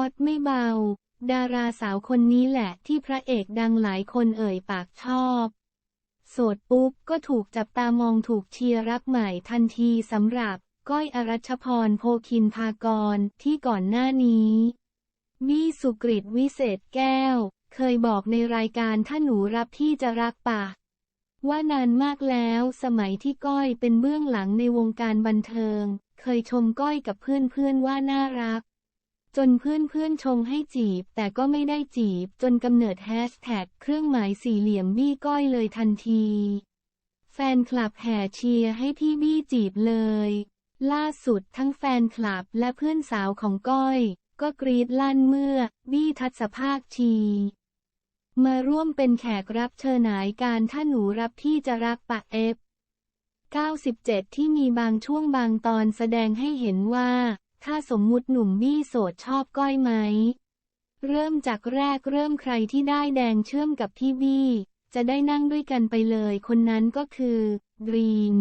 ฮอตไม่เบา ดาราสาวคนนี้แหละที่พระเอกดังหลายคนเอ่ยปากชอบ โสดปุ๊บก็ถูกจับตามองถูกเชียร์รักใหม่ทันทีสำหรับก้อยอรัชพรโพคินพากรที่ก่อนหน้านี้บี้สุกริตวิเศษแก้ว เคยบอกในรายการถ้าหนูรับที่จะรักปะว่านานมากแล้วสมัยที่ก้อยเป็นเบื้องหลังในวงการบันเทิง เคยชมก้อยกับเพื่อนๆว่าน่ารัก จนเพื่อนๆชงให้จีบ แต่ก็ไม่ได้จีบ จนกำเนิดแฮชแท็กเครื่องหมายสี่เหลี่ยมบี้ก้อยเลยทันที แฟนคลับแห่เชียร์ให้พี่บี้จีบเลย ล่าสุดทั้งแฟนคลับและเพื่อนสาวของก้อย ก็กรีดลั่นเมื่อ บี้ทัศภาคชี มาร่วมเป็นแขกรับเชิญหนายการถ้าหนูรับที่จะรักปะเอฟ97 ที่มีบางช่วงบางตอนแสดงให้เห็นว่า ถ้าสมมุติหนุ่มบี้โสดชอบก้อยไหม เริ่มจากแรกเริ่มใครที่ได้แดงเชื่อมกับพี่บี้ จะได้นั่งด้วยกันไปเลยคนนั้นก็คือดรีม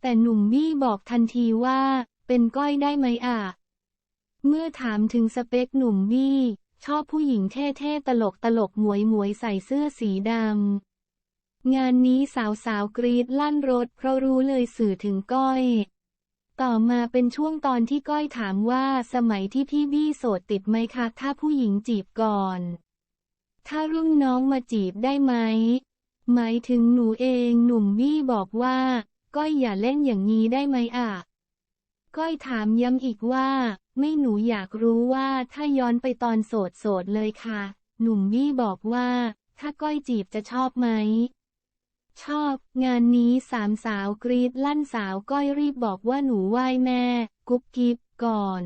แต่หนุ่มบี้บอกทันทีว่า เป็นก้อยได้ไหมอะ เมื่อถามถึงสเปคหนุ่มบี้ ชอบผู้หญิงเท่ๆตลกตลกหมวยหมวยใส่เสื้อสีดำงานนี้สาวๆกรีดลั่นรถเพราะรู้เลยสื่อถึงก้อย ต่อมาเป็นช่วงตอนที่ก้อยถามว่าสมัยที่พี่บี้โสดติดไหมคะ ถ้าผู้หญิงจีบก่อน ถ้ารุ่นน้องมาจีบได้ไหม หมายถึงหนูเองหนุ่มบี้บอกว่า ก้อยอย่าเล่นอย่างนี้ได้ไหมอะ ก้อยถามย้ำอีกว่า ไม่หนูอยากรู้ว่าถ้าย้อนไปตอนโสดโสดเลยค่ะ หนุ่มบี้บอกว่า ถ้าก้อยจีบจะชอบไหม ชอบ งานนี้สามสาวกรีดลั่นสาวก้อยรีบบอกว่าหนูไหว้แม่ กุ๊บกิ๊บก่อน